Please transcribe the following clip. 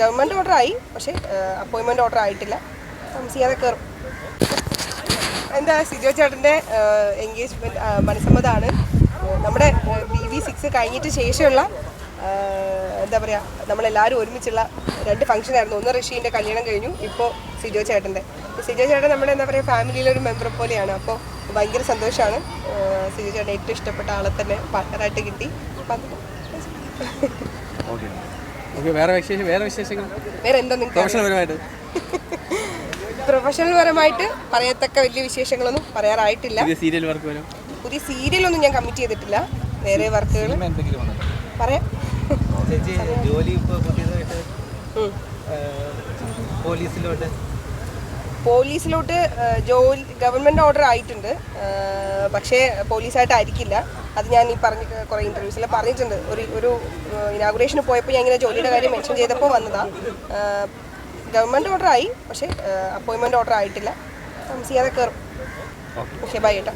Government order ആയി പക്ഷേ അപ്പോയിൻമെന്റ് ഓർഡർ ആയിട്ടില്ല താമസിയാതെ കയറും. എന്താ സിജോ ചേട്ടന്റെ എൻഗേജ്മെന്റ് മനസ്സമ്മതമാണ് നമ്മുടെ ബി വി സിക്സ് കഴിഞ്ഞിട്ട് ശേഷമുള്ള എന്താ പറയുക നമ്മളെല്ലാവരും ഒരുമിച്ചുള്ള രണ്ട് ഫംഗ്ഷൻ ആയിരുന്നു. ഒന്ന് ഋഷീന്റെ കല്യാണം കഴിഞ്ഞു ഇപ്പോൾ സിജോ ചേട്ടന്റെ. സിജോ ചേട്ടൻ നമ്മുടെ എന്താ പറയുക ഫാമിലിയിലെ ഒരു മെമ്പർ പോലെയാണ്. അപ്പോൾ ഭയങ്കര സന്തോഷമാണ്. സിജോ ചേട്ടൻ ഏറ്റവും ഇഷ്ടപ്പെട്ട ആളെ തന്നെ പാർട്ട്ണറായിട്ട് കിട്ടി. അപ്പം ഓക്കെ വേറെ വിശേഷം വേറെ വിശേഷങ്ങൾ? വേറെ എന്താ നിങ്ങൾക്ക് പ്രൊഫഷണൽ പരമായിട്ട് പ്രൊഫഷണൽ പരമായിട്ട് പറയത്തക്ക വലിയ വിശേഷങ്ങളൊന്നും പറയാറായിട്ടില്ല. പുതിയ സീരിയൽ വർക്ക് വരും. പുതിയ സീരിയലൊന്നും ഞാൻ കമ്മിറ്റ് ചെയ്തിട്ടില്ല. വേറെ വർക്കുകൾ. എന്തെങ്കിലും പറയാം. ജോലി. പോലീസിലോട്ട്? പോലീസിലോട്ട് ജോലി ഗവൺമെന്റ് ഓർഡർ ആയിട്ടുണ്ട്. പക്ഷേ പക്ഷേ പോലീസായിട്ടായിരിക്കില്ല. അത് ഞാൻ ഈ പറഞ്ഞ കുറേ ഇന്റർവ്യൂസിൽ പറഞ്ഞിട്ടുണ്ട്. ഒരു ഒരു ഇനാഗുറേഷന് പോയപ്പോൾ ഞാൻ ഇങ്ങനെ ജോലിയുടെ കാര്യം മെൻഷൻ ചെയ്തപ്പോൾ വന്നതാ. ഗവൺമെന്റ് ഓർഡർ ആയി പക്ഷേ അപ്പോയിൻമെന്റ് ഓർഡർ ആയിട്ടില്ല. സി അതൊക്കെ ഓക്കെ ബൈ ഏട്ടാ.